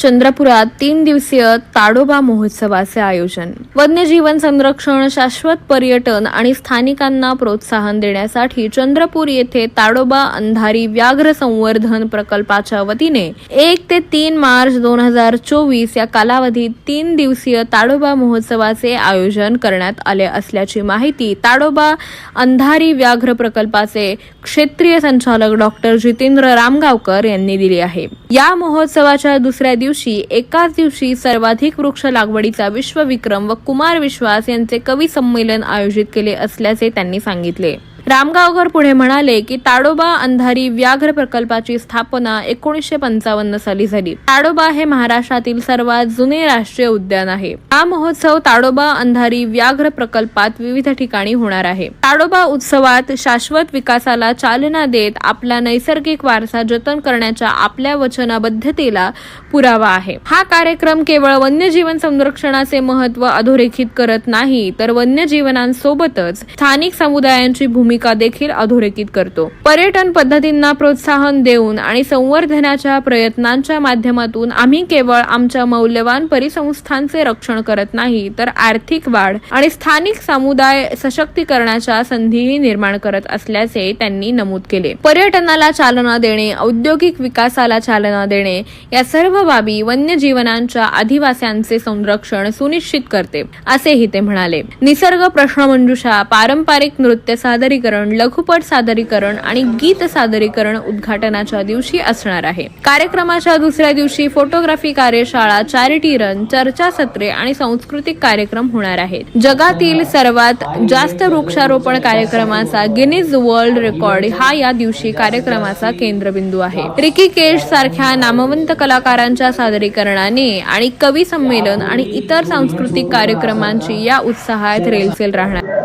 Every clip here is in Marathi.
चंद्रपुरात तीन दिवसीय ताडोबा महोत्सवाचे आयोजन. वन्यजीवन संरक्षण शाश्वत पर्यटन आणि स्थानिकांना प्रोत्साहन देण्यासाठी चंद्रपूर येथे ताडोबा अंधारी व्याघ्र संवर्धन प्रकल्पाच्या वतीने एक ते तीन मार्च दोन हजार चोवीस या कालावधीत तीन दिवसीय ताडोबा महोत्सवाचे आयोजन करण्यात आले असल्याची माहिती ताडोबा अंधारी व्याघ्र प्रकल्पाचे क्षेत्रीय संचालक डॉक्टर जितेंद्र रामगावकर यांनी दिली आहे. या महोत्सवाच्या दुसऱ्या दिवशी एकाच दिवशी सर्वाधिक वृक्ष लागवडीचा विश्वविक्रम व कुमार विश्वास यांचे कवी संमेलन आयोजित केले असल्याचे त्यांनी सांगितले. रामगावकर पुढे म्हणाले की ताडोबा अंधारी व्याघ्र प्रकल्पाची स्थापना एकोणीसशे पंचावन्न साली झाली. ताडोबा हे महाराष्ट्रातील सर्वात जुने राष्ट्रीय उद्यान आहे. हा महोत्सव ताडोबा अंधारी व्याघ्र प्रकल्पात विविध ठिकाणी होणार आहे. ताडोबा उत्सवात शाश्वत विकासाला चालना देत आपला नैसर्गिक वारसा जतन करण्याच्या आपल्या वचनाबद्धतेला पुरावा आहे. हा कार्यक्रम केवळ वन्यजीवन संरक्षणाचे महत्त्व अधोरेखित करत नाही तर वन्यजीवनांसोबतच स्थानिक समुदायांची भूमिका देखील अधोरेखित करतो. पर्यटन पद्धतींना प्रोत्साहन देऊन आणि संवर्धनाच्या प्रयत्नांच्या माध्यमातून आम्ही केवळ आमच्या मौल्यवान परिसंस्थांचे रक्षण करत नाही तर आर्थिक वाढ आणि स्थानिक समुदाय सशक्तीकरणाच्या संधीही निर्माण करत असल्याचे त्यांनी नमूद केले. पर्यटनाला चालना देणे औद्योगिक विकासाला चालना देणे या सर्व बाबी वन्यजीवनांच्या आदिवास्यांचे संरक्षण सुनिश्चित करते असेही ते म्हणाले. निसर्ग प्रश्नमंजुषा पारंपरिक नृत्य सादरीकरण लघुपट सादरीकरण आणि गीत सादरीकरण उद्घाटनाच्या दिवशी असणार आहे. कार्यक्रमाच्या दुसऱ्या दिवशी फोटोग्राफी कार्यशाळा चॅरिटी रन चर्चासत्रे आणि सांस्कृतिक कार्यक्रम होणार आहेत. जगातील सर्वात जास्त वृक्षारोपण कार्यक्रमाचा गिनीज वर्ल्ड रेकॉर्ड हा या दिवशी कार्यक्रमाचा केंद्रबिंदू आहे. रिकी केश सारख्या नामवंत कलाकारांच्या सादरीकरणाने आणि कवी संमेलन आणि इतर सांस्कृतिक कार्यक्रमांची या उत्साहात रेलसेल राहणार.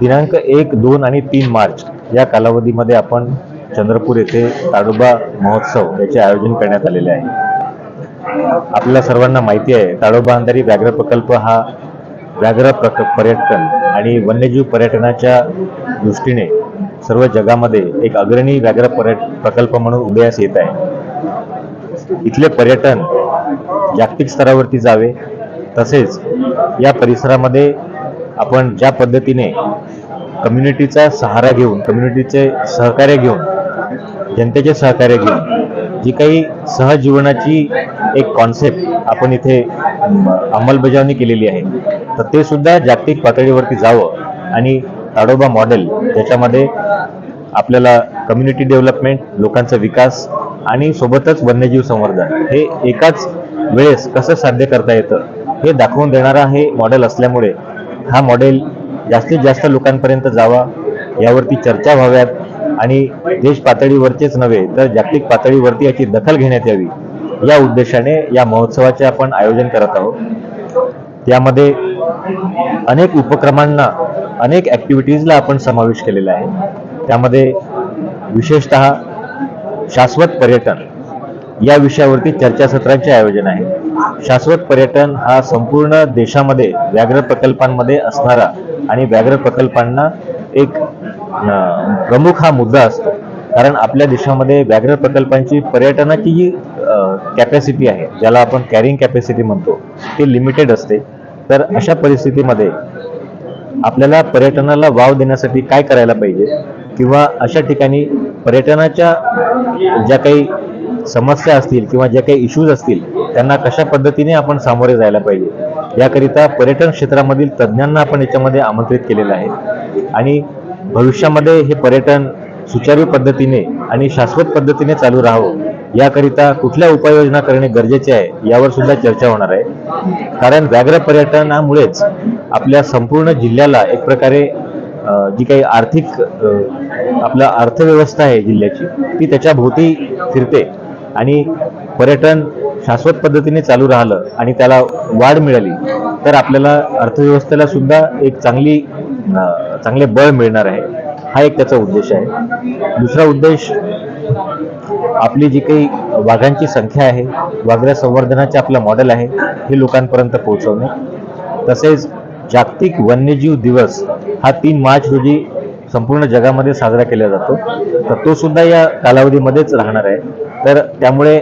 दिनांक एक दोन आणि तीन मार्च या कालावधीमध्ये आपण चंद्रपूर येथे ताडोबा महोत्सव याचे आयोजन करण्यात आलेले आहे. आपल्याला सर्वांना माहिती आहे ताडोबा अंधारी व्याघ्र प्रकल्प हा व्याघ्र प्रक पर्यटन आणि वन्यजीव पर्यटनाच्या दृष्टीने सर्व जगामध्ये एक अग्रणी व्याघ्र पर्यट प्रकल्प म्हणून उदयास येत आहे. इथले पर्यटन जागतिक स्तरावरती जावे तसेच या परिसरामध्ये आपण ज्या पद्धतीने कम्युनिटीचा सहारा घेऊन कम्युनिटीचे सहकार्य घेऊन जनतेचे सहकार्य घेऊन जी काही सहजीवनाची एक कॉन्सेप्ट आपण इथे अंमलबजावणी केलेली आहे तर ते सुद्धा जागतिक पातळीवरती जावं आणि ताडोबा मॉडेल ज्याच्यामध्ये आपल्याला कम्युनिटी डेव्हलपमेंट लोकांचा विकास आणि सोबतच वन्यजीव संवर्धन हे एकाच वेळेस कसं साध्य करता येतं हे दाखवून देणारा हे मॉडेल असल्यामुळे हा मॉडेल जास्तीत जास्त लोकांपर्यंत जावा यावरती चर्चा व्हाव्यात आणि देश पातळीवरचेच नव्हे तर जागतिक पातळीवरती याची दखल घेण्यात यावी. या उद्देशाने या महोत्सवाचे आपण आयोजन करत आहोत. यामध्ये अनेक उपक्रमांना अनेक ॲक्टिव्हिटीजला आपण समावेश केलेला आहे. त्यामध्ये विशेषतः शाश्वत पर्यटन या विषयावरती चर्चासत्रांचे आयोजन आहे. शाश्वत पर्यटन हा संपूर्ण देशामध्ये व्याघ्र प्रकल्पांमध्ये असणारा आणि व्याघ्र प्रकल्पांना एक प्रमुख हा मुद्दा असतो. कारण आपल्या देशामध्ये व्याघ्र प्रकल्पांची पर्यटनाची जी कॅपॅसिटी आहे. ज्याला आपण कॅरिंग कॅपॅसिटी म्हणतो. ती लिमिटेड असते. तर अशा परिस्थितीमध्ये आपल्याला पर्यटनाला वाव देण्यासाठी काय करायला पाहिजे? किंवा अशा ठिकाणी पर्यटनाच्या ज्या काही समस्या असतील किंवा ज्या काही इश्यूज असतील त्यांना कशा पद्धतीने आपण सामोरे जायला पाहिजे? याकरिता पर्यटन क्षेत्रामधील तज्ज्ञांना आपण याच्यामध्ये आमंत्रित केलेलं आहे. आणि भविष्यामध्ये हे पर्यटन सुचारू पद्धतीने आणि शाश्वत पद्धतीने चालू राहावं याकरिता कुठल्या उपाययोजना करणे गरजेचे आहे यावर सुद्धा चर्चा होणार आहे. कारण व्याघ्र पर्यटनामुळेच आपल्या संपूर्ण जिल्ह्याला एक प्रकारे जी काही आर्थिक आपला अर्थव्यवस्था आहे जिल्ह्याची ती त्याच्या भोवती फिरते. आणि पर्यटन शाश्वत पद्धतीने चालू राहिलं आणि त्याला वाढ मिळाली तर आपल्याला अर्थव्यवस्थेला सुद्धा एक चांगली चांगले बळ मिळणार आहे. हा एक त्याचा उद्देश आहे. दुसरा उद्देश आपली जी काही वाघांची संख्या आहे वाघऱ्या संवर्धनाचे आपलं मॉडेल आहे हे लोकांपर्यंत पोहोचवणे. तसेच जागतिक वन्यजीव दिवस हा तीन मार्च रोजी संपूर्ण जगामध्ये साजरा केला जातो. तर तो सुद्धा या कालावधीमध्येच राहणार आहे. तर त्यामुळे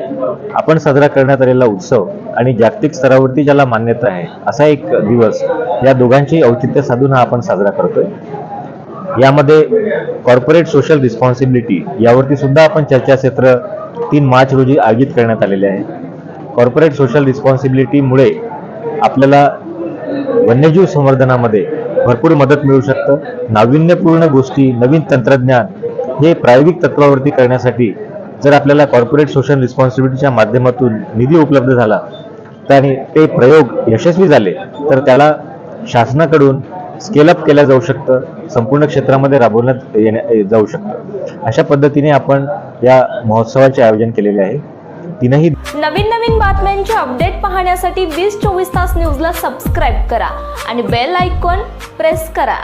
आपण साजरा करण्यात आलेला उत्सव आणि जागतिक स्तरावरती ज्याला मान्यता आहे असा एक दिवस या दोघांची औचित्य साधून हा आपण साजरा करतोय. यामध्ये कॉर्पोरेट सोशल रिस्पॉन्सिबिलिटी यावरती सुद्धा आपण चर्चाक्षेत्र तीन मार्च रोजी आयोजित करण्यात आलेले आहे. कॉर्पोरेट सोशल रिस्पॉन्सिबिलिटीमुळे आपल्याला वन्यजीव संवर्धनामध्ये भरपूर मदत मिळू शकतं. नाविन्यपूर्ण गोष्टी नवीन तंत्रज्ञान हे प्रायोगिक तत्वावरती करण्यासाठी जर आपल्याला कॉर्पोरेट सोशल रिस्पॉन्सिबिलिटीच्या माध्यमातून निधी उपलब्ध झाला तर ते प्रयोग यशस्वी झाले तर त्याला शासनाकडून स्केलअप केलं जाऊ शकतं संपूर्ण क्षेत्रामध्ये राबवण्यात येण्या जाऊ शकतं. अशा पद्धतीने आपण या महोत्सवाचे आयोजन केलेले आहे. तीनही नवीन नवीन बातम्यांचे अपडेट पाहण्यासाठी वीस चोवीस तास न्यूजला सबस्क्राईब करा आणि बेल आयकॉन प्रेस करा.